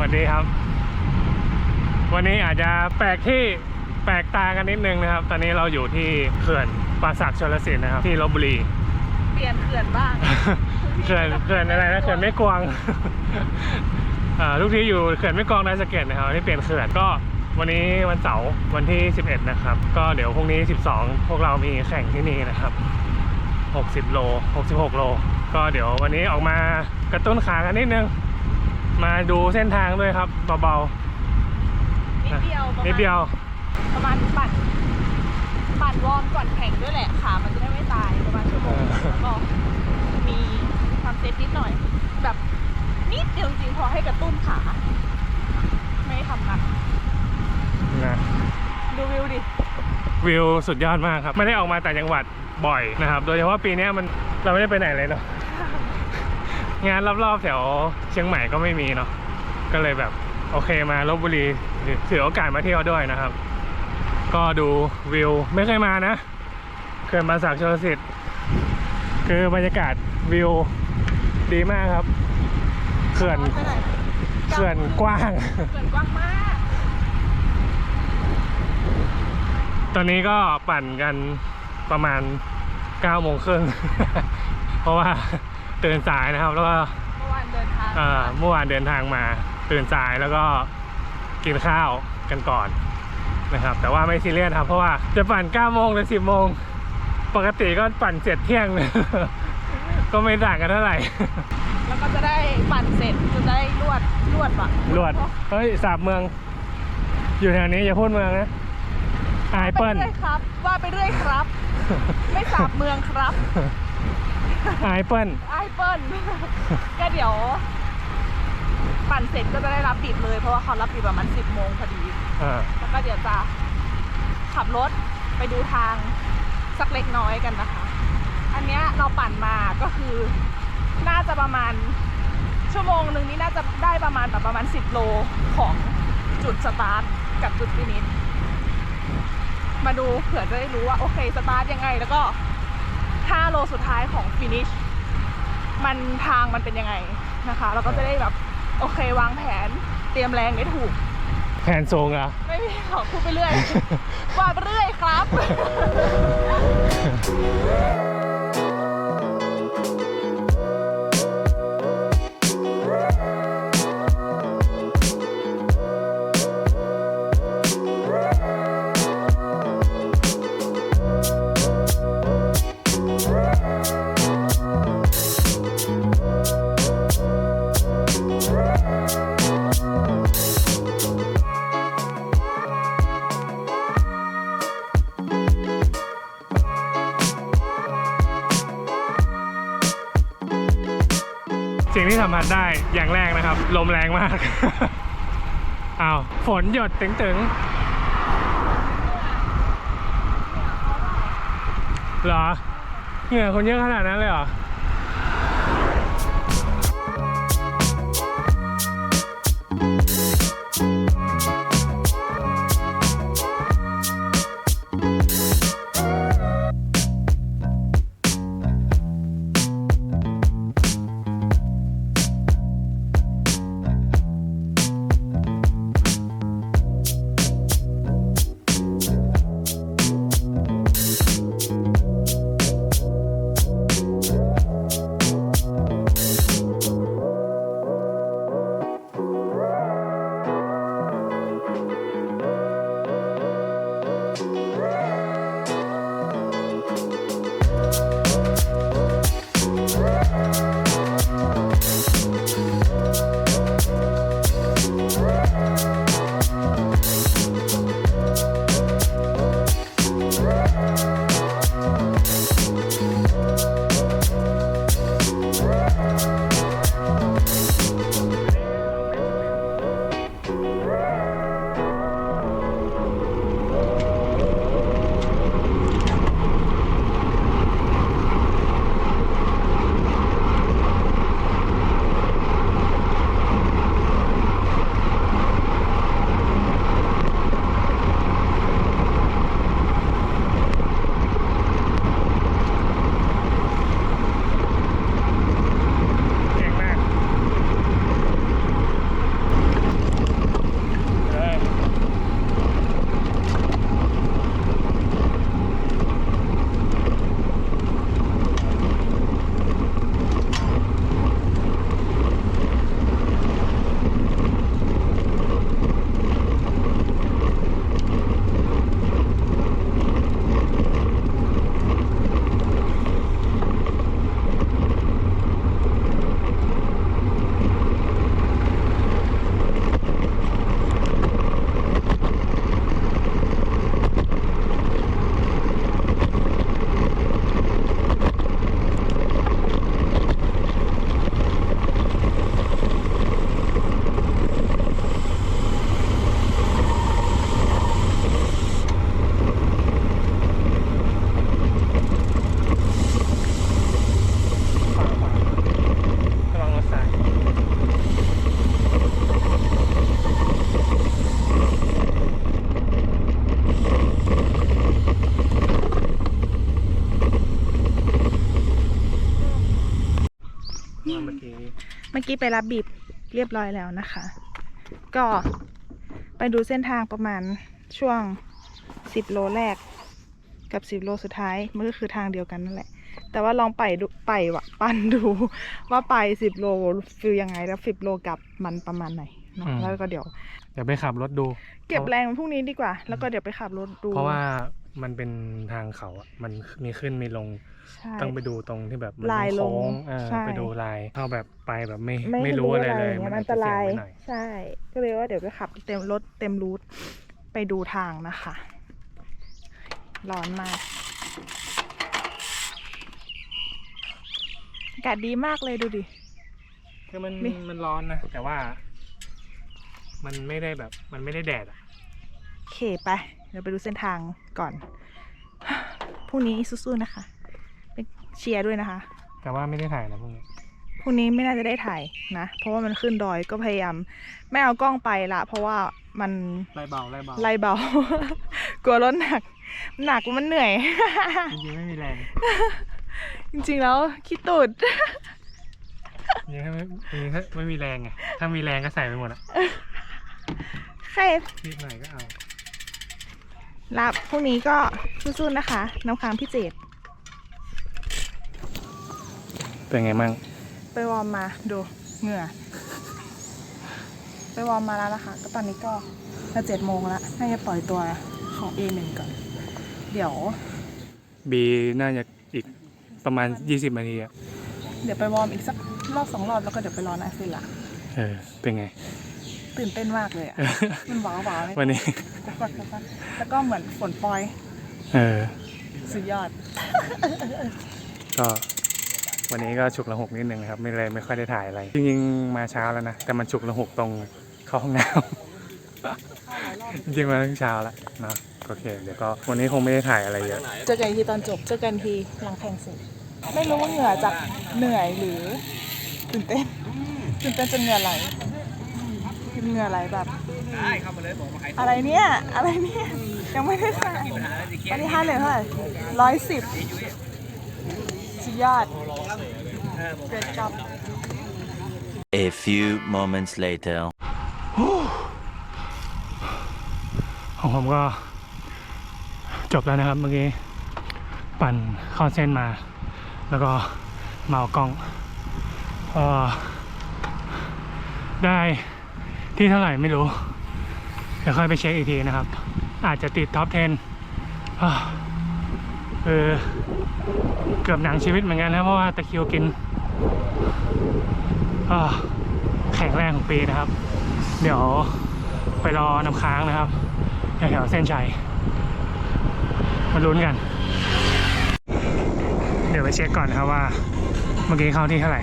สวัสดีครับ วันนี้อาจจะแปลกที่แปลกตากันนิดนึงนะครับ ตอนนี้เราอยู่ที่เขื่อนป่าสักชลสิทธิ์นะครับ ที่ลบบุรี เปลี่ยนเขื่อนบ้างเขื่อนเขื่อนอะไรนะเขื่อนไม่กวางอ่าทุกที่อยู่เขื่อนไม่กวางนายสะเก็ตนะครับที่เปลี่ยนเขื่อนก็วันนี้วันเสาร์วันที่ 11 นะครับ ก็เดี๋ยวพรุ่งนี้ 12 พวกเรามีแข่งที่นี่นะครับ 60 โล 66 โล ก็เดี๋ยววันนี้ออกมากระตุ้นขากันนิดนึง มาดูเส้นทางด้วยครับเบานิดเดียวประๆมาณนิดเดียว ประมาณปั่นปั่นวอร์มก่อนแข่งด้วยแหละขามันจะได้ไม่ตายประมาณชั่วโมงเออแล้วก็มีความเซตนิดหน่อย แบบนิดเดียวจริงๆพอให้กระตุ้นขา ไม่ทำหนักนะดูวิวดิวิวสุดยอดมากครับ ไม่ได้ออกมาแต่างจังหวัดบ่อยนะครับ โดยเฉพาะปีเนี้ยมันเราไม่ได้ไปไหนเลยเนาะ งานรอบๆแถวเชียงใหม่ก็ไม่มีเนาะก็เลยแบบโอเคมาลบบุรีถือโอกาสมาเที่ยวด้วยนะครับ ก็ดูวิวไม่เคยมานะเขื่อนมาสักชลสิทธิ์คือบรรยากาศวิวดีมากครับเขื่อนไปไหนเขื่อนกว้างเขื่อนกว้างมาก ตอนนี้ก็ปั่นกันประมาณ9โมงครึ่งเพราะว่า ตื่นสายนะครับ แล้วก็เมื่อวานเดินทางเอ่อเมื่อวานเดินทางมา ตื่นสายแล้วก็กินข้าวกันก่อนนะครับ แต่ว่าไม่ซีเรียสครับ เพราะว่าจะปั่น9โมงหรือ10โมงปกติก็ปั่นเจ็ดเที่ยง ก็ไม่ต่างกันเท่าไหร่ แล้วก็จะได้ปั่นเสร็จจะได้ลวดลวดปะลวดเฮ้ยสาบเมือง อยู่แถวนี้อย่าพูดเมืองนะอายไปเปิ้ล เรื่อยครับ ว่าไปเรื่อยครับ ไม่สาบเมืองครับ อายเปิ้ลไอเปิ้ลก็เดี๋ยว ปั่นเสร็จก็จะได้รับบิดเลยเพราะว่าเขารับบิดประมาณสิบโมงพอดีอ่าแล้วก็เดี๋ยวจะขับรถไปดูทางสักเล็กน้อยกันนะคะ อันเนี้ยเราปั่นมาก็คือน่าจะประมาณชั่วโมงหนึ่งนี่น่าจะได้ประมาณแบบประมาณ 10 โลของจุดสตาร์ทกับจุดฟินิชมาดูเผื่อจะได้รู้ว่าโอเคสตาร์ทยังไงแล้วก็ 5 โลสุดท้ายของฟินิชมันทางมันเป็นยังไงนะคะ เราก็จะได้แบบโอเควางแผนเตรียมแรงได้ถูก แผนสูงเหรอไม่มีขอพูดไปเรื่อย ว่าไปเรื่อยครับ สัมผัสได้อย่างแรกนะครับ ลมแรงมากอ้าวฝนหยดตึงๆเหรอเหงื่อคนเยอะขนาดนั้นเลยเหรอ กี้ไปรับบีบเรียบร้อยแล้วนะคะ ก็ไปดูเส้นทางประมาณช่วง 10 โลแรกกับ 10 โลสุดท้าย มันก็คือทางเดียวกันนั่นแหละ แต่ว่าลองไปดูไปวะปั้นดูว่าไป 10 โลฟิลยังไงแล้ว10 โลกลับมันประมาณไหนเนอะอืมแล้วก็เดี๋ยว เดี๋ยวไปขับรถดู เก็บแรงพรุ่งนี้ดีกว่า แล้วก็เดี๋ยวไปขับรถดู เพราะว่า มันเป็นทางเขาอะมันมีขึ้นมีลงใช่ ต้องไปดูตรงที่แบบมันลายลงโค้งเออใช่ ไปดูลายเข้าแบบไปแบบไม่ไม่ไม่รู้อะไรเลยางมันงี้อาจจะเสี่ยงไปหน่อยใช่ ก็เลยว่าเดี๋ยวไปขับเต็มรถเต็มรูทไปดูทางนะคะ ร้อนมากอากาศดีมากเลยดูดิ คือมันมี มันร้อนนะแต่ว่า มันไม่ได้แบบ มันไม่ได้แดดอะโอเคไป เดี๋ยวไปดูเส้นทางก่อนพรุ่งนี้สู้ๆนะคะเป็นเชียร์ด้วยนะคะ แต่ว่าไม่ได้ถ่ายนะพวกนี้พรุ่งนี้ไม่น่าจะได้ถ่ายนะ เพราะว่ามันขึ้นดอยก็พยายามไม่เอากล้องไปละ เพราะว่ามันไล่เบาไล่เบาไล่เบา กลัวรถหนัก หนักมันเหนื่อย จริงๆไม่มีแรง จริงๆแล้วขี้ตูดจริงๆถ้าไม่จริงๆถ้าไม่มีแรงไงถ้ามีแรงก็ใส่ไปหมดอะใครนิดหน่อยก็เอา รับพรุ่งนี้ก็สู้ๆนะคะ น้ำค้างพี่เจดเป็นไงมั่งไปวอร์มมาดูเหงื่อ ไปวอร์มมาแล้วนะคะ ก็ตอนนี้ก็จะเจ็ดโมงแล้วน่าจะปล่อยตัวของ A1 ก่อน เดี๋ยว บีน่าจะอีกประมาณ 20นาทีอะเดี๋ยวไปวอร์มอีกสักรอบสองรอบแล้วก็เดี๋ยวไปรอหน้าฟิลละเออ เป็นไง ตื่นเต้นมากเลยอะ มันว้าวว้าวเลยวันนี้แล้วก็เหมือนฝนปล่อย เออ สุดยอด ก็วันนี้ก็ฉุกละหกนิดนึงครับ ไม่เลยไม่ค่อยได้ถ่ายอะไร จริงๆมาเช้าแล้วนะ แต่มันฉุกละหกตรงเข้าห้องน้ำ จริงๆมาตั้งเช้าแล้วเนอะโอเค เดี๋ยวก็วันนี้คงไม่ได้ถ่ายอะไรเยอะเจอกันอีกทีตอนจบ เจอกันทีหลังแข่งเสร็จไม่รู้ว่าเหงื่อจากเหนื่อยหรือ ตื่นเต้น ตื่นเต้นจนเหงื่อไหล เหงื่อไหลแบบอะไรเนี่ย อะไรเนี่ย ยังไม่ได้ถ่ายอันนี้ห้าเหรียญเท่าไหร่ร้อยสิบสุดยอดเกรดจับ A few moments later. ของผมก็จบแล้วนะครับเมื่อกี้ปั่นเข้าเส้นมา แล้วก็มาเอากล้องเออได้ ที่เท่าไหร่ไม่รู้ เดี๋ยวค่อยไปเช็คอีกทีนะครับ อาจจะติดท็อป 10อ่าเออเกือบหนังชีวิตเหมือนกันนะเพราะว่าตะคิวกินแข็งแรงของปีนะครับ เดี๋ยวไปรอน้ำค้างนะครับแถวๆเส้นชัยมาลุ้นกัน เดี๋ยวไปเช็คก่อนนะครับว่า เมื่อกี้เข้าที่เท่าไหร่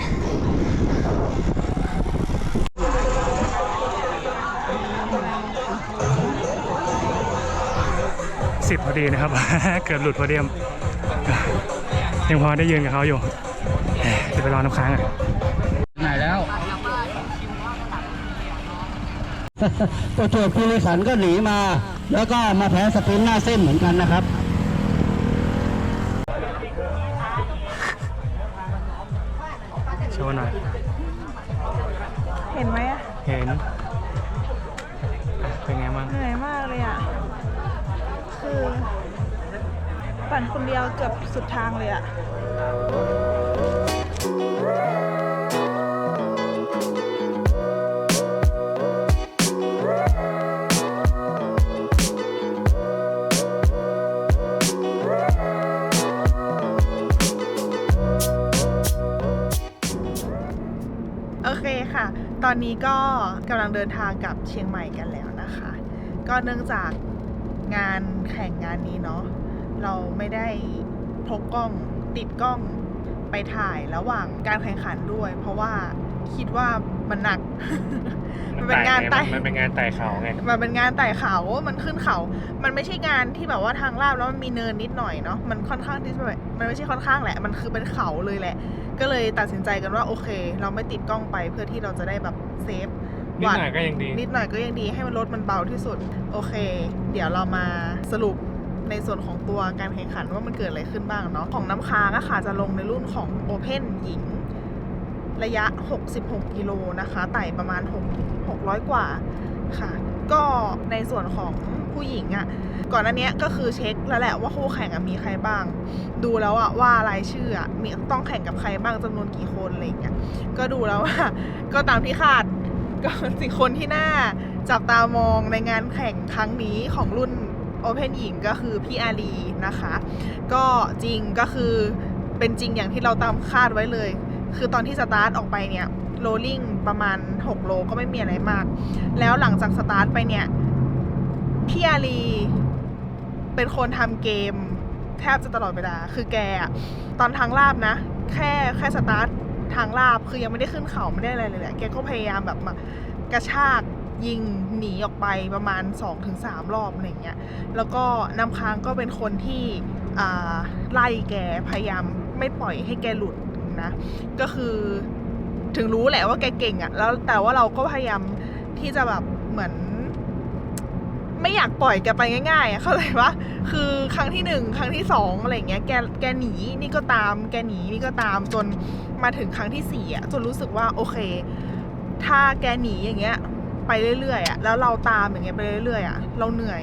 สิบพอดีนะครับ เกือบหลุดพอเดียมยังพอได้ยืนกับเขาอยู่เอ้ยเดี๋ยวไปรอน้ำค้างอะไหนแล้วประจวบคีรีขันธ์ก็หนีมา แล้วก็มาแพ้สปรินต์หน้าเส้นเหมือนกันนะครับ ปั่นคนเดียวเกือบสุดทางเลยอะโอเคค่ะ ตอนนี้ก็กำลังเดินทางกลับเชียงใหม่กันแล้วนะคะ ก็เนื่องจากงานแข่งงานนี้เนาะ เราไม่ได้พกกล้องติดกล้องไปถ่ายระหว่างการแข่งขันด้วย เพราะว่าคิดว่ามันหนัก มันเป็นงานไต่มันเป็นงานไต่เขาไง มันเป็นงานไต่เขา มันขึ้นเขา มันไม่ใช่งานที่แบบว่าทางลาบแล้วมันมีเนินนิดหน่อยเนาะ มันค่อนข้างที่จะแบบมันไม่ใช่ค่อนข้างแหละ มันคือเป็นเขาเลยแหละ ก็เลยตัดสินใจกันว่าโอเค เราไม่ติดกล้องไปเพื่อที่เราจะได้แบบเซฟนิดหน่อยก็ยังดี นิดหน่อยก็ยังดีให้มันรถมันเบาที่สุด โอเค เดี๋ยวเรามาสรุป ในส่วนของตัวการแข่งขันว่ามันเกิดอะไรขึ้นบ้างเนาะของน้ำค้างอะค่ะจะลงในรุ่นของ Open หญิง ระยะ 66 กิโลนะคะไต่ประมาณ 6 600 กว่าค่ะ ก็ในส่วนของผู้หญิงอะ่ะก่อนหน้านี้ก็คือเช็คแล้วแหละว่าคู่แข่งมีใครบ้าง ดูแล้วอะว่ารายชื่ออะมีต้องแข่งกับใครบ้างจำนวนกี่คนอะไรเงี้ยก็ดูแล้วว่าก็ตามที่คาดก็สิ่คนที่น่าจับตามองในงานแข่งครั้งนี้ของรุ่น Open หญิงก็คือพี่อารีนะคะ ก็จริงก็คือเป็นจริงอย่างที่เราตามคาดไว้เลย คือตอนที่สตาร์ทออกไปเนี่ยโรลลิ่งประมาณ 6 โลก็ไม่มีอะไรมาก แล้วหลังจากสตาร์ทไปเนี่ย พี่อารีเป็นคนทำเกมแทบจะตลอดเวลา คือแกอะตอนทางลาบนะ แค่แค่สตาร์ททางลาบคือยังไม่ได้ขึ้นเขาไม่ได้อะไรเลยแหละแกก็พยายามแบบมากระชาก ยิงหนีออกไปประมาณ 2-3 รอบอะไรเงี้ย แล้วก็น้ำค้างก็เป็นคนที่ไล่แกพยายามไม่ปล่อยให้แกหลุดนะ ก็คือถึงรู้แหละว่าแกเก่งอะแล้วแต่ว่าเราก็พยายามที่จะแบบเหมือน ไม่อยากปล่อยแกไปง่ายๆอะเข้าใจปะคือครั้งที่หนึ่งครั้งที่สองอะไรเงี้ยแกแกหนีนี่ก็ตาม แกหนีนี่ก็ตามจนมาถึงครั้งที่สี่อะจนรู้สึกว่าโอเค ถ้าแกหนีอย่างเงี้ย ไปเรื่อยๆอะแล้วเราตามอย่างเงี้ยไปเรื่อยๆอะเราเหนื่อย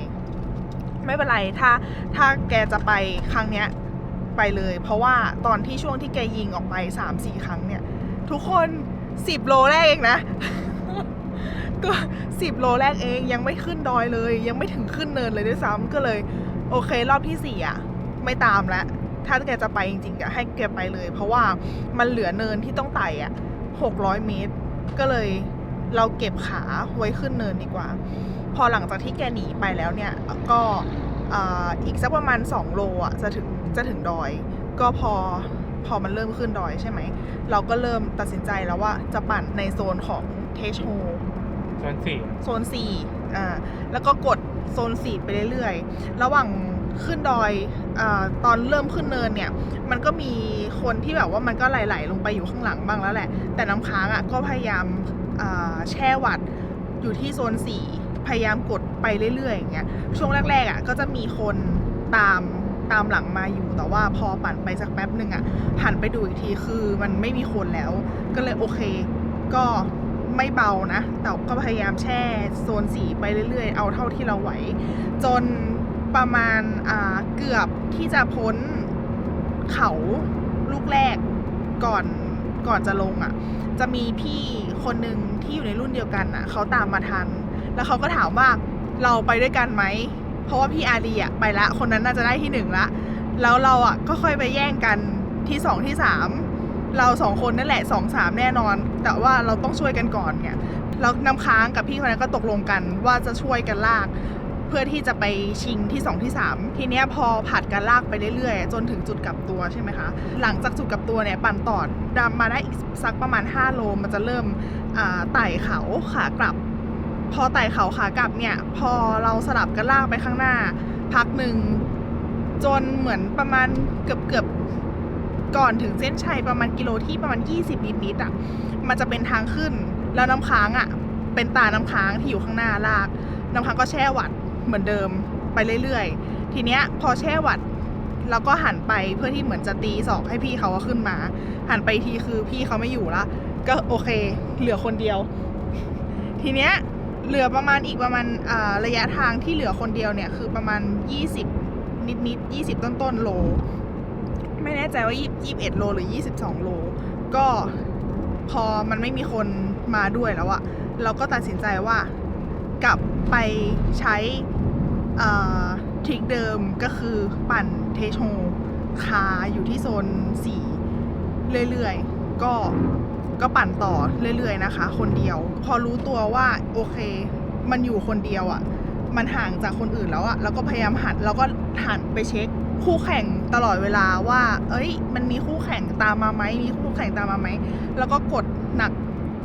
ไม่เป็นไรถ้าถ้าแกจะไปครั้งเนี้ยไปเลย เพราะว่าตอนที่ช่วงที่แกยิงออกไปสามสี่ครั้งเนี่ย ทุกคนสิบโลแรกเองนะก็สิบโลแรกเองยังไม่ขึ้นดอยเลย ยังไม่ถึงขึ้นเนินเลยด้วยซ้ำก็เลย โอเค รอบที่สี่อะ ไม่ตามแล้วถ้าแกจะไปจริงๆอะให้แกไปเลย เพราะว่ามันเหลือเนินที่ต้องไต่อะหกร้อยเมตร ก็เลย เราเก็บขาไว้ขึ้นเนินดีกว่า พอหลังจากที่แกหนีไปแล้วเนี่ย ก็อ่าอีกสักประมาณ 2 โลอะจะถึงจะถึงดอย ก็พอพอมันเริ่มขึ้นดอยใช่ไหม เราก็เริ่มตัดสินใจแล้วว่าจะปั่นในโซนของเทชโฮส่วนสี่โซน4อ่าแล้วก็กดโซน4ไปเรื่อยๆ ระหว่างขึ้นดอยอาตอนเริ่มขึ้นเนินเนี่ย มันก็มีคนที่แบบว่ามันก็ไหลๆลงไปอยู่ข้างหลังบ้างแล้วแหละ แต่น้ำค้างอะก็พยายามอ่า แช่หวัดอยู่ที่โซน4พยายามกดไปเรื่อยๆอย่างเงี้ยช่วงแรกๆอะก็จะมีคนตามตามหลังมาอยู่แต่ว่าพอปั่นไปสักแป๊บหนึ่งอะหันไปดูอีกทีคือมันไม่มีคนแล้ว ก็เลยโอเค ก็ไม่เบานะ แต่ก็พยายามแช่โซนสีไปเรื่อยๆ เอาเท่าที่เราไหว จนประมาณอ่าเกือบที่จะพ้นเขาลูกแรกก่อน ก่อนจะลงอะ่ะ จะมีพี่คนหนึ่งที่อยู่ในรุ่นเดียวกันอะ เขาตามมาทัน แล้วเขาก็ถามว่าเราไปด้วยกันไหม เพราะว่าพี่อารีอะไปละ คนนั้นน่าจะได้ที่หนึ่งละ แล้วเราอะก็ค่อยไปแย่งกันที่สองที่สามเราสองคนนั่นแหละสองสามแน่นอน แต่ว่าเราต้องช่วยกันก่อนเนี่ยแล้วน้ำค้างกับพี่คนนั้นก็ตกลงกันว่าจะช่วยกันลาก พื่อที่จะไปชิงที่ 2 ที่ 3 ทีเนี้ยพอผัดกันลากไปเรื่อยๆ จนถึงจุดกลับตัวใช่ไหมคะ หลังจากจุดกลับตัวเนี่ยปั่นต่อดำมาได้อีกสักประมาณ 5 โลมันจะเริ่มไต่เขาขากลับ พอไต่เขาขากลับเนี่ย พอเราสลับกันลากไปข้างหน้า พักหนึ่งจนเหมือนประมาณเกือบเกือบก่อนถึงเส้นชัยประมาณกิโลที่ประมาณ 20 นิดๆอะ มันจะเป็นทางขึ้น แล้วน้ำค้างอะ เป็นตาน้ำค้างที่อยู่ข้างหน้าลาก น้ำค้างก็แช่หวัด เหมือนเดิมไปเรื่อยๆ ทีเนี้ยพอแช่หวัดเราก็หันไปเพื่อที่เหมือนจะตีศอกให้พี่เขาขึ้นมา หันไปทีคือพี่เขาไม่อยู่ละก็โอเค เหลือคนเดียว ทีเนี้ยเหลือประมาณอีกประมาณาระยะทางที่เหลือคนเดียวเนี่ยคือประมาณ 20 นิดนิดๆ20ต้นต้นๆโล ไม่แน่ใจว่า20 21โลหรือ22โล ก็พอมันไม่มีคนมาด้วยแล้วอะเราก็ตัดสินใจว่ากลับไปใช้ ทริคเดิมก็คือปั่นเทโฮคาอยู่ที่โซน 4 เรื่อยๆ ก็ก็ปั่นต่อเรื่อยๆนะคะ คนเดียว พอรู้ตัวว่าโอเค มันอยู่คนเดียวอะ่ะ มันห่างจากคนอื่นแล้วอะ่ะแล้วก็พยายามหันแล้วก็หันไปเช็คคู่แข่งตลอดเวลาว่า เอ้ย มันมีคู่แข่งตามมาไหมมีคู่แข่งตามมาไหม แล้วก็กดหนัก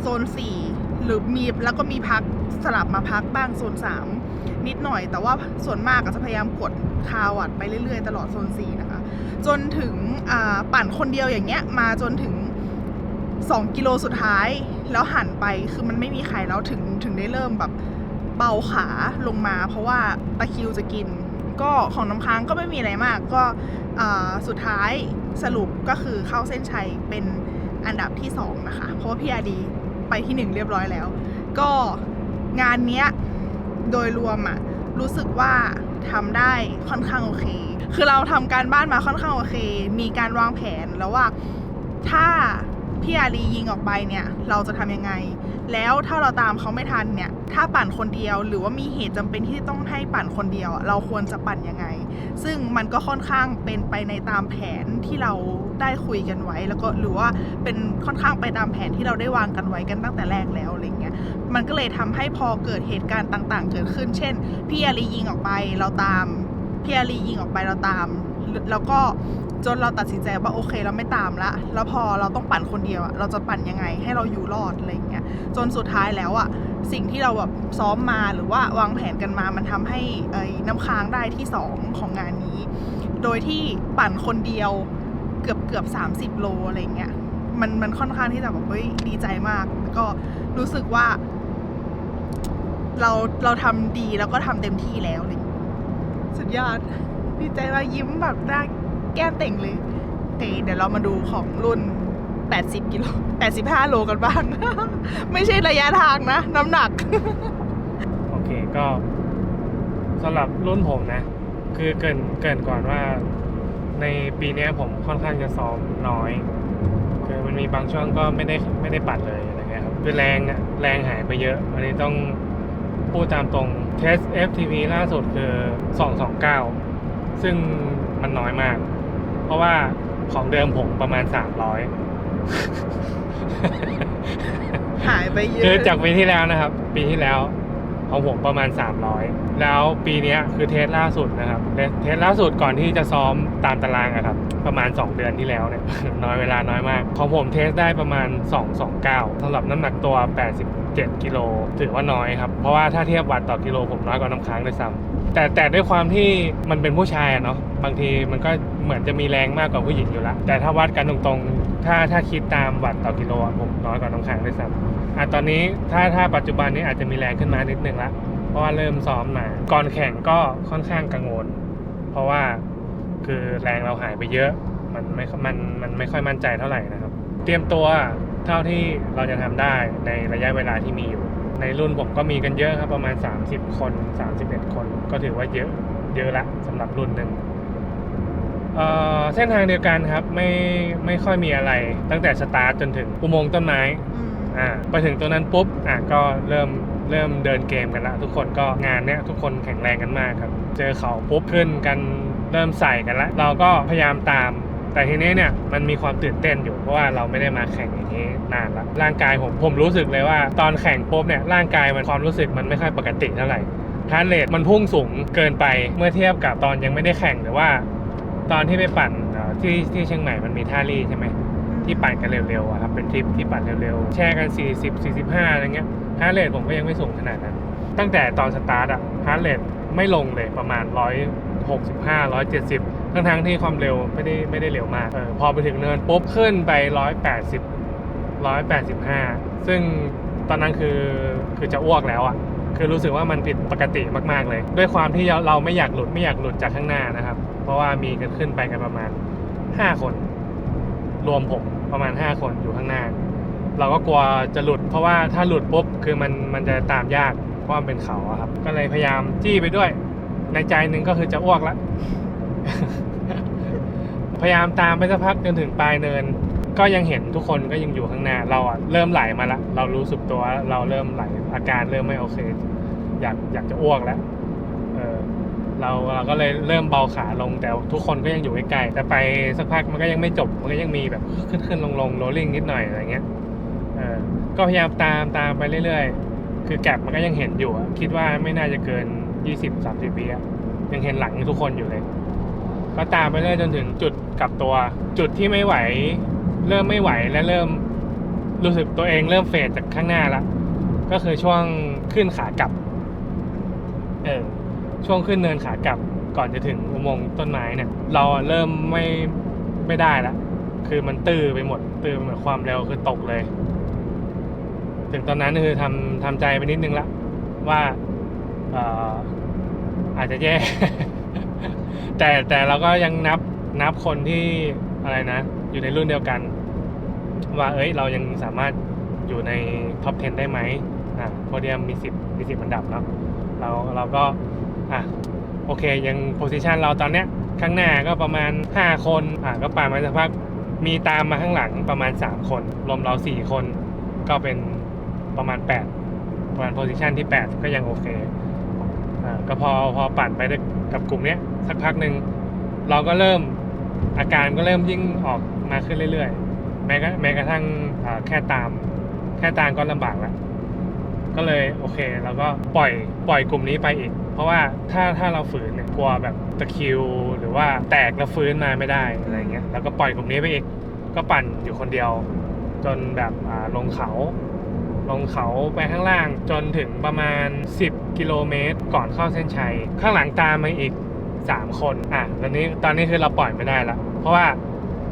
โซน 4 หรือมีแล้วก็มีพักสลับมาพักบ้างโซน 3 นิดหน่อย แต่ว่าส่วนมากก็จะพยายามกดคาวัดไปเรื่อยๆ ตลอดโซน4นะคะ จนถึงปั่นคนเดียวอย่างเงี้ยมาจนถึง 2 กิโลสุดท้าย แล้วหันไปคือมันไม่มีใครแล้วถึงถึงได้เริ่มแบบเบาขาลงมา เพราะว่าตะคิวจะกิน ก็ของน้ำค้างก็ไม่มีอะไรมาก ก็สุดท้ายสรุปก็คือเข้าเส้นชัยเป็นอันดับที่สองนะคะ เพราะว่าพี่อาดีไปที่หนึ่งเรียบร้อยแล้ว ก็งานเนี้ย โดยรวมอะรู้สึกว่าทำได้ค่อนข้างโอเค คือเราทำการบ้านมาค่อนข้างโอเค มีการวางแผนแล้วว่าถ้าพี่อารียิงออกไปเนี่ย เราจะทำยังไง แล้วถ้าเราตามเขาไม่ทันเนี่ย ถ้าปั่นคนเดียวหรือว่ามีเหตุจำเป็นที่ต้องให้ปั่นคนเดียว เราควรจะปั่นยังไง ซึ่งมันก็ค่อนข้างเป็นไปในตามแผนที่เราได้คุยกันไว้ แล้วก็หรือว่าเป็นค่อนข้างไปตามแผนที่เราได้วางกันไว้กันตั้งแต่แรกแล้วอะไรเงี้ย มันก็เลยทำให้พอเกิดเหตุการณ์ต่าง ๆ เกิดขึ้น เช่น พี่อารียิงออกไปเราตาม พี่อารียิงออกไปเราตาม แล้วก็จนเราตัดสินใจว่าโอเคเราไม่ตามละ แล้วพอเราต้องปั่นคนเดียวอะเราจะปั่นยังไงให้เราอยู่รอดอะไรเงี้ย จนสุดท้ายแล้วอะสิ่งที่เราแบบซ้อมมาหรือว่าวางแผนกันมา มันทำให้เอ้น้ำค้างได้ที่สองของงานนี้ โดยที่ปั่นคนเดียวเกือบเกือบสามสิบโลอะไรเงี้ย มันมันค่อนข้างที่จะแบบเฮ้ยดีใจมากแล้วก็รู้สึกว่า เราเราทำดีแล้วก็ทำเต็มที่แล้วอะไรอย่างเลยสุดยอดดีใจมากยิ้มแบบหน้าแก้มเต่งเลยโอเคเดี๋ยวเรามาดูของรุ่น 80 กิโล 85 โลกันบ้าง ไม่ใช่ระยะทางนะ น้ำหนัก โอเคก็สำหรับรุ่นผมนะ คือเกรินเกรินก่อนว่า ในปีเนี้ยผมค่อนข้างจะซ้อมน้อยคือมันมีบางช่วงก็ไม่ได้ไม่ได้ปัดเลยอะไรเงี้ยครับคือแรงอะแรงหายไปเยอะ อันนี้ต้อง พูดตามตรงเทส FTP ล่าสุดคือ 229 ซึ่งมันน้อยมาก เพราะว่าของเดิมผมประมาณ 300 หายไปเยอะคือจากปีที่แล้วนะครับ ปีที่แล้วของผมประมาณ 300 แล้วปีเนี้ยคือเทสล่าสุดนะครับเทสเทสล่าสุดก่อนที่จะซ้อมตามตารางอะครับ ประมาณ 2 เดือนที่แล้วเนี่ย น้อยเวลาน้อยมาก ของผมเทสได้ประมาณ 229สำหรับน้ำหนักตัว 7 กิโลถือว่าน้อยครับ เพราะว่าถ้าเทียบวัตต์ต่อกิโลผมน้อยกว่าน้ำค้างด้วยซ้ำแต่แต่ด้วยความที่มันเป็นผู้ชายเนาะบางทีมันก็เหมือนจะมีแรงมากกว่าผู้หญิงอยู่ละแต่ถ้าวัดกันตรงๆ ถ้าถ้าคิดตามวัตต์ต่อกิโลผมน้อยกว่าน้ำค้างด้วยซ้ำอะตอนนี้ถ้าถ้าปัจจุบันนี้อาจจะมีแรงขึ้นมานิดนึงละเพราะว่าเริ่มซ้อมมาก่อนแข่งก็ค่อนข้างกังวล เพราะว่าคือแรงเราหายไปเยอะมันไม่มันมันไม่ค่อยมั่นใจเท่าไหร่นะครับ เตรียมตัว เท่าที่เราจะทำได้ในระยะเวลาที่มีอยู่ ในรุ่นผมก็มีกันเยอะครับประมาณ 30 คน 31 คน ก็ถือว่าเยอะเยอะละสำหรับรุ่นหนึ่งเอ่อเส้นทางเดียวกันครับไม่ไม่ค่อยมีอะไรตั้งแต่สตาร์ทจนถึงอุโมงค์ต้นไม้อืมอ่าไปถึงตัวนั้นปุ๊บอะก็เริ่มเริ่มเดินเกมกันละทุกคนก็งานเนี้ยทุกคนแข็งแรงกันมากครับ เจอเขาปุ๊บขึ้นกันเริ่มใส่กันละเราก็พยายามตาม แต่ทีนี้เนี่ยมันมีความตื่นเต้นอยู่เพราะว่าเราไม่ได้มาแข่งอย่างนี้นานละร่างกายผมผมรู้สึกเลยว่าตอนแข่งปุ๊บเนี่ยร่างกายมันความรู้สึกมันไม่ค่อยปกติเท่าไหร่ฮาร์ดเรทมันพุ่งสูงเกินไปเมื่อเทียบกับตอนยังไม่ได้แข่งหรือว่า ตอนที่ไปปั่นเอ่อที่ที่เชียงใหม่มันมีท่ารี่ใช่ไหมที่ปั่นกันเร็วๆอะครับเป็นทริปที่ปั่นเร็วๆแช่กัน 40 45อะไรเงี้ยฮาร์ดเรทผมก็ยังไม่สูงขนาดนั้น ตั้งแต่ตอนสตาร์ทอะฮาร์ดเรทไม่ลงเลยประมาณ 165 170 ทั้งๆที่ความเร็วไม่ได้ไม่ได้เร็วมากออพอไปถึงเนินปุ๊บขึ้นไป 180 185 ซึ่งตอนนั้นคือคือจะอ้วกแล้วอะคือรู้สึกว่ามันผิดปกติมาก ๆ เลย ด้วยความที่เราไม่อยากหลุดไม่อยากหลุดจากข้างหน้านะครับ เพราะว่ามีกันขึ้นไปกันประมาณ 5 คน รวมผมประมาณ 5 คนอยู่ข้างหน้า เราก็กลัวจะหลุด เพราะว่าถ้าหลุดปุ๊บคือมันมันจะตามยากเพราะมันเป็นเขาครับ ก็เลยพยายามจี้ไปด้วย ในใจหนึ่งก็คือจะอ้วกละ พยายามตามไปสักพักจนถึงปลายเนิน ก็ยังเห็นทุกคนก็ยังอยู่ข้างหน้า เราอะเริ่มไหลมาละ เรารู้สึกตัวว่าเราเริ่มไหลอาการเริ่มไม่โอเค อยากอยากจะอ้วกแล้วเออเราเราก็เลยเริ่มเบาขาลงแต่ทุกคนก็ยังอยู่ใกล้ๆแต่ไปสักพักมันก็ยังไม่จบมันก็ยังมีแบบขึ้นขึ้นลงลงโรลลิ่งนิดหน่อยอะไรเงี้ยเออก็พยายามตามตามไปเรื่อยๆ คือแก็บมันก็ยังเห็นอยู่คิดว่าไม่น่าจะเกิน 20-30วิอะยังเห็นหลังทุกคนอยู่เลย ก็ตามไปเรื่อยจนถึงจุดกลับตัว จุดที่ไม่ไหว เริ่มไม่ไหวและเริ่มรู้สึกตัวเองเริ่มเฟดจากข้างหน้าละก็คือช่วงขึ้นขากลับเออช่วงขึ้นเนินขากลับก่อนจะถึงอุโมงค์ต้นไม้เนี่ย เราเริ่มไม่ไม่ได้ละคือมันตื้อไปหมด ตื้อไปหมดความเร็วคือตกเลย ถึงตอนนั้นคือทำทำใจไปนิดนึงละว่าอออาจจะแย่ แต่แต่เราก็ยังนับนับคนที่อะไรนะ อยู่ในรุ่นเดียวกัน ว่าเอ้ยเรายังสามารถอยู่ในท็อป 10 ได้ไหมอ่าโพเดียมมีสิบมีสิบอันดับเนาะเราเราก็อะโอเคยังโพซิชันเราตอนเนี้ยข้างหน้าก็ประมาณ 5 คนอะก็ป่านมาสักพักมีตามมาข้างหลังประมาณ 3 คนรวมเรา 4 คน ก็เป็นประมาณ 8 ประมาณโพซิชันที่ 8 ก็ยังโอเคอ่าก็พอพอปั่นไปได้ กับกลุ่มเนี้ยสักพักหนึ่งเราก็เริ่มอาการก็เริ่มยิ่งออกมาขึ้นเรื่อยๆ แม้กระแม้กระทั่งแค่ตาม แค่ตามก็ลำบากแล้วก็เลยโอเคเราก็ปล่อยปล่อยกลุ่มนี้ไปอีก เพราะว่าถ้าถ้าเราฝืนเนี่ยกลัวแบบตะคิว หรือว่าแตกแล้วฟื้นมาไม่ได้อะไรเงี้ยแล้วก็ปล่อยกลุ่มนี้ไปอีก ก็ปั่นอยู่คนเดียว จนแบบลงเขา ลงเขาไปข้างล่างจนถึงประมาณ 10 กิโลเมตร ก่อนเข้าเส้นชัย ข้างหลังตามมาอีก 3 คนอะตอนนี้ตอนนี้คือเราปล่อยไม่ได้ละเพราะว่า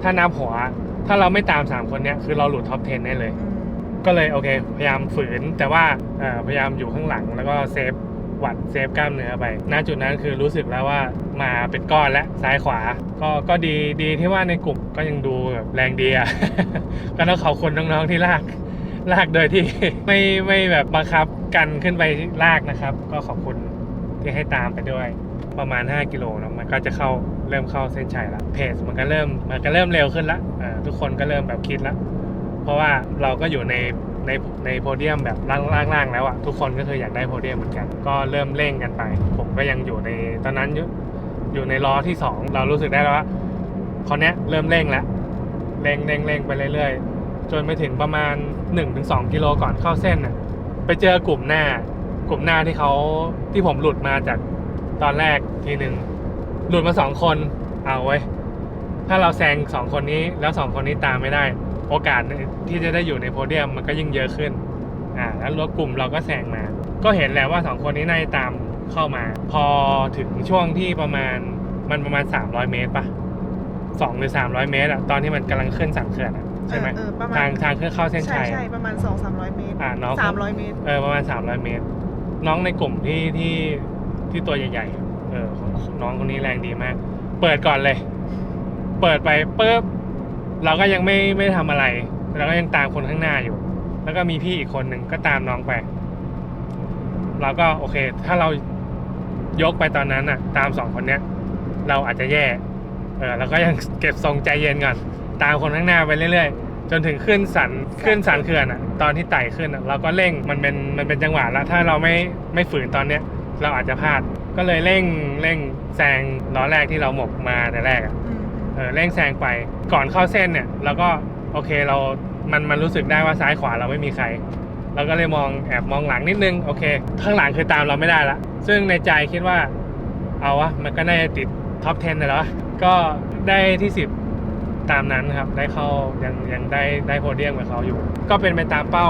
ถ้านับหัวถ้าเราไม่ตาม 3 คนเนี้ยคือเราหลุดท็อป 10 ได้เลย ก็เลยโอเค พยายามฝืนแต่ว่าเอ่อพยายามอยู่ข้างหลังแล้วก็เซฟหวัดเซฟกล้ามเนื้อไป ณ จุดนั้นคือรู้สึกแล้วว่ามาเป็นก้อนและซ้ายขวา ก็ก็ดีดีที่ว่าในกลุ่มก็ยังดูแบบแรงดีอะก็ต้องขอบคุณน้องๆที่ลาก ลากโดยที่ไม่ไม่แบบบังคับกันขึ้นไปลากนะครับ ก็ขอบคุณที่ให้ตามไปด้วยประมาณ 5 กิโลเนอะมันก็จะเข้าเริ่มเข้าเส้นชัยละเพจมันก็เริ่มมันก็เริ่มเร็วขึ้นละทุกคนก็เริ่มแบบคิดละเพราะว่าเราก็อยู่ในในในโพเดียมแบบล่างๆแล้วอะทุกคนก็คืออยากได้โพเดียมเหมือนกัน ก็เริ่มเร่งกันไป ผมก็ยังอยู่ในตอนนั้นอยู่อยู่ในล้อที่สองเรารู้สึกได้แล้วว่าคนเนี้เริ่มเร่งแล้วเร่งเร่งเร่งไปเรื่อยๆ จนไปถึงประมาณ 1-2 กิโลก่อนเข้าเส้นน่ะไปเจอกลุ่มหน้ากลุ่มหน้าที่เขาที่ผมหลุดมาจากตอนแรกทีหนึ่งหลุดมาสองคนเอาไว้ถ้าเราแซงสองคนนี้แล้วสองคนนี้ตามไม่ได้ โอกาสที่จะได้อยู่ในโพเดียมมันก็ยิ่งเยอะขึ้นอ่าแล้วรถกลุ่มเราก็แซงมา ก็เห็นแล้วว่าสองคนนี้น่าจะตามเข้ามา พอถึงช่วงที่ประมาณมันประมาณ 300 เมตรปะสองหรือ300 เมตรอะตอนที่มันกำลังขึ้นสันเขื่อนอะ ใช่ไหมเออเออประมาณ ทางทางขึ้นเข้าเส้นใช่ชัย ใช่อะประมาณสองสามร้อยเมตรอ่าน้อง สามร้อยเมตร เออประมาณ300เมตร น้องในกลุ่มที่ที่ที่ตัวใหญ่ๆ เออน้องคนนี้แรงดีมาก เปิดก่อนเลย เปิดไปปุ๊บเราก็ยังไม่ไม่ทำอะไร เราก็ยังตามคนข้างหน้าอยู่ แล้วก็มีพี่อีกคนหนึ่งก็ตามน้องไป เราก็โอเค ถ้าเรายกไปตอนนั้นน่ะ ตามสองคนเนี้ย เราอาจจะแย่ เออแล้วก็ยังเก็บทรงใจเย็นก่อน ตามคนข้างหน้าไปเรื่อยๆ จนถึงขึ้นสันขึ้นสันเขื่อนอะ ตอนที่ไต่ขึ้นอะเราก็เร่งมันเป็นมันเป็นจังหวะแล้วถ้าเราไม่ไม่ฝืนตอนเนี้ยเราอาจจะพลาดก็เลยเร่งเร่งแซงล้อแรกที่เราหมกมาแต่แรกอะอืมเออเร่งแซงไปก่อนเข้าเส้นเนี่ยเราก็โอเคเรา มันมันรู้สึกได้ว่าซ้ายขวาเราไม่มีใคร เราก็เลยมองแอบมองหลังนิดนึงโอเคข้างหลังคือตามเราไม่ได้ละซึ่งในใจคิดว่า เอาวะมันก็น่าจะติดท็อป 10เลยแล้ววะก็ได้ที่ 10 ตามนั้นครับได้เข้ายังยังได้ได้โพเดียมกับเขาอยู่ ก็เป็นไปตามเป้า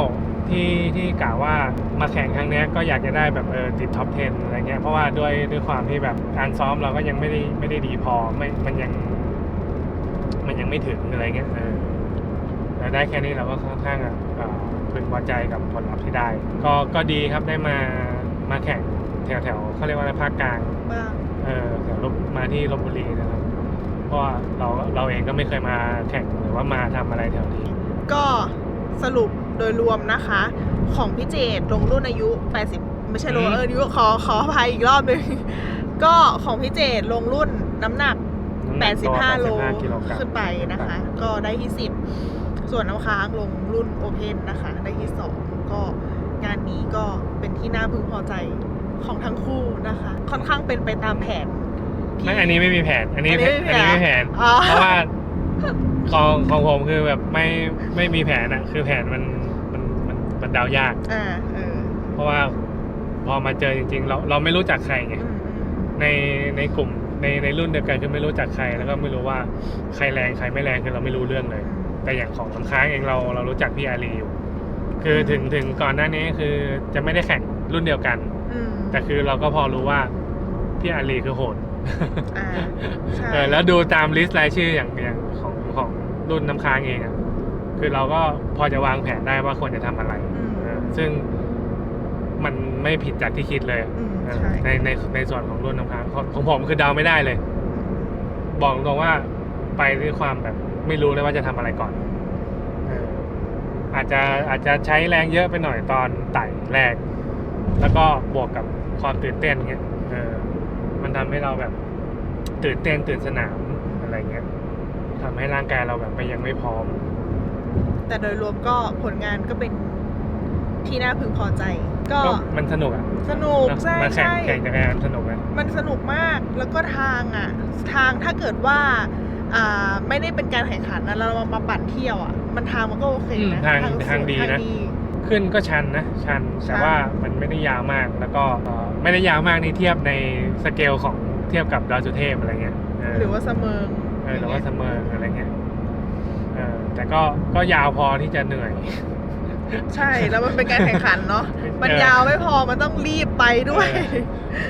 ที่ที่กล่าวว่ามาแข่งครั้งเนี้ยก็อยากจะได้แบบเออติดท็อป 10 อะไรเงี้ยเพราะว่าด้วยด้วยความที่แบบการซ้อมเราก็ยังไม่ได้ไม่ได้ดีพอไม่มันยัง มันยังไม่ถึงอะไรเงี้ยเออแต่ได้แค่นี้เราก็ค่อนข้างอะเอ่อพึงพอใจกับผลลัพธ์ที่ได้ ก็ก็ดีครับได้มามาแข่งแถวแถวเขาเรียกว่าอะไรภาคกลางบ้างเออแถวลบมาที่ลบบุรีนะครับ เพราะว่าเราเราเองก็ไม่เคยมาแข่งหรือว่ามาทำอะไรแถวนี้ ก็สรุปโดยรวมนะคะ ของพี่เจดลงรุ่นอายุ 80 ไม่ใช่ลงอืมเอออายุขอขออภัยอีกรอบหนึง ก็ของพี่เจดลงรุ่นน้ำหนักน้ำหนักตัว85 โล85กิโลกรัมขึ้นไปนะคะ ก็ได้ที่ 10 ส่วนน้ำค้างลงรุ่นโอเพนนะคะ ได้ที่ 2 ก็งานนี้ก็เป็นที่น่าพึงพอใจของทั้งคู่นะคะ ค่อนข้างเป็นไปตามแผนที่ ไม่อันนี้ไม่มีแผน อันนี้อันนี้ไม่มีอันนี้ไม่มีแผน อ๋อ เพราะว่าของของผมคือแบบไม่ไม่มีแผนอะคือแผนมันมันมันมันเดายาก อ่าเออเพราะว่าพอมาเจอจริง ๆ เราเราไม่รู้จักใครไงอืมอืมในในกลุ่มในในรุ่นเดียวกันคือไม่รู้จักใครแล้วก็ไม่รู้ว่าใครแรงใครไม่แรงคือเราไม่รู้เรื่องเลย แต่อย่างของน้ำค้างเองเราเรารู้จักพี่อารีอยู่ คือถึงถึงก่อนหน้านี้คือจะไม่ได้แข่งรุ่นเดียวกัน อืมแต่คือเราก็พอรู้ว่าพี่อารีคือโหด อ่าใช่เออแล้วดูตามลิสต์รายชื่ออย่างอย่างของของรุ่นน้ำค้างเองอะคือเราก็พอจะวางแผนได้ว่าควรจะทำอะไรอืม เออซึ่งมันไม่ผิดจากที่คิดเลยอืมเออใช่ ในในในส่วนของรุ่นน้ำค้างของของผมคือเดาไม่ได้เลย บอกตรงว่าไปด้วยความแบบไม่รู้เลยว่าจะทำอะไรก่อนเอออาจจะอาจจะใช้แรงเยอะไปหน่อยตอนไต่แรก แล้วก็บวกกับความตื่นเต้นเงี้ยเออมัน ทำให้เราแบบตื่นเต้นตื่นสนามอะไรเงี้ยทำให้ร่างกายเราแบบไปยังไม่พร้อม แต่โดยรวมก็ผลงานก็เป็นที่น่าพึงพอใจ ก็ก็มันสนุกอะสนุกเนอะใช่มาแข่งใช่แข่งจักรยานสนุกอะมันสนุกมากแล้วก็ทางอะ ทางถ้าเกิดว่าอ่าไม่ได้เป็นการแข่งขันนะเรามาปั่นเที่ยวอะ มันทางมันก็โอเคอืมนะทางสวยทางดีนะทางดี ขึ้นก็ชันนะชันชัแต่นว่ามันไม่ได้ยาวมากแล้วก็เอ่อไม่ได้ยาวมากนี่เทียบในสเกลของเทียบกับดอยสุเทพอะไรเงี้ยเหรือว่าเสมอเออหรือว่าเสมออะไรเงี้ยเออแต่ก็ก็ยาวพอที่จะเหนื่อย ใช่แล้วมันเป็นการแข่งขันเนาะมันเออยาวไม่พอมันต้องรีบไปด้วยเออ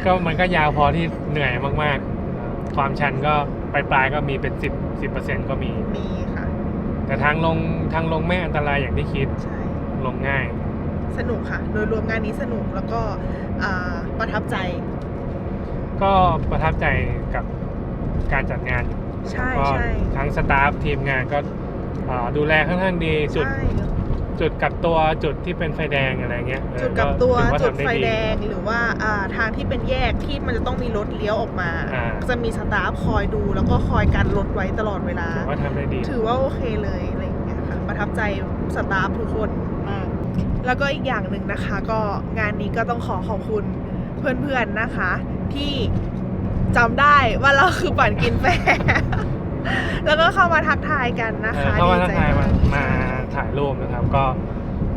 ก็มันก็ยาวพอที่เหนื่อยมากๆเอ่อความชันก็ปลายๆก็มีเป็นสิบสิบเปอร์เซ็นต์ก็มีมีค่ะแต่ทางลงทางลงไม่อันตรายอย่างที่คิดใช่ ลงง่าย สนุกค่ะ โดยรวมงานนี้สนุกแล้วก็อ่าประทับใจ ก็ประทับใจกับการจัดงานใช่ก็ใช่ทั้งสตาฟทีมงานก็เอ่อดูแลค่อนข้างดีจุดใช่จุดกับตัวจุดที่เป็นไฟแดงอะไรเงี้ยเออจุดกับตัวถือาจุดทำไฟดีแดงหรือว่าอ่าทางที่เป็นแยกที่มันจะต้องมีรถเลี้ยวออกมาอ่าจะมีสตาฟคอยดูแล้วก็คอยกันรถไว้ตลอดเวลาถือว่าทำได้ดี ถือว่าโอเคเลยอะไรอย่างเงี้ยค่ะประทับใจสตาฟทุกคนมาก แล้วก็อีกอย่างหนึ่งนะคะ ก็งานนี้ก็ต้องขอขอบคุณเพื่อนๆนะคะ ที่จำได้ว่าเราคือปั่นกินแฟร์แล้วก็เข้ามาทักทายกันนะเอคะอเข้ามาดีทักใจทายมาากมาถ่ายรูปนะครับ ก็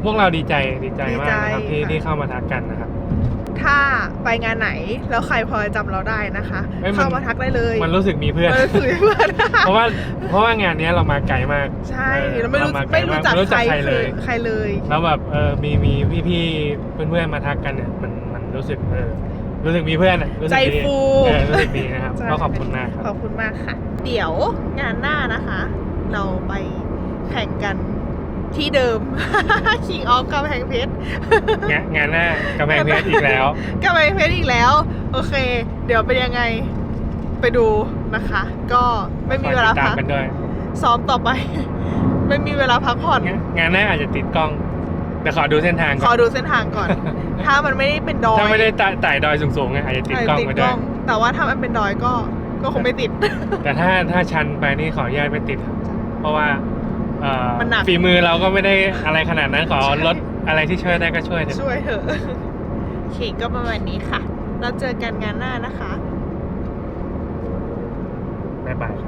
พวกเราดีใจดีใจมากนะครับดีใจที่ค่ะที่เข้ามาทักกันนะครับ ถ้าไปงานไหนแล้วใครพอจะจำเราได้นะคะเอ้ยมัน เข้ามาทักได้เลยมันรู้สึกมีเพื่อน มันสื่อเพื่อนเพราะว่าเพราะว่างานเนี้ยเรามาไกลมากใช่เออแล้วไม่รู้าาไม่ลรู้มากจักไม่รู้ใคจัรกใครเลยใครเลย แล้วแบบเออมีมีพี่พี่ๆเพื่อนๆมาทักกันเนี่ยมันมันรู้สึกเออรู้สึกมีเพื่อนอะรู้สึใจกดีฟู เออรู้สึกดีนะครับใช่ก็ขอบคุณมากครับ ขอบคุณมากค่ะ เดี๋ยวงานหน้านะคะ เราไปแข่งกัน ที่เดิม King of กำแพงเพชรงานงานหน้ากำแพงเพชรอีกแล้วกำแพงเพชรอีกแล้ว โอเค เดี๋ยวเป็นยังไงไปดูนะคะ ก็ไม่มีเวลาคอยติดตามพักกันด้วยซ้อมต่อไป ไม่มีเวลาพักผ่อน งานงานหน้าอาจจะติดกล้องแต่ขอดูเส้นทางขก่ออนดูเส้นทางก่อน ถ้ามันไม่ได้เป็นดอย ถ้าไม่ได้ไต่ไต่ดอยสูงๆไงอาจจะติดกล้องไปด้วยแต่ว่าถ้ามันเป็นดอยก็ก็คงไม่ติด แต่ถ้าถ้าชันไปนี่ขออนุญาตไม่ติดครับเพราะว่า เอ่อมันหนัก ฝีมือเราก็ไม่ได้อะไรขนาดนั้นขอลดอะไรที่ช่วยได้ก็ช่วยเถอะ ช่วยเถอะโอเคก็ประมาณนี้ค่ะ เราเจอกันงานหน้านะคะ บ๊ายบายครับ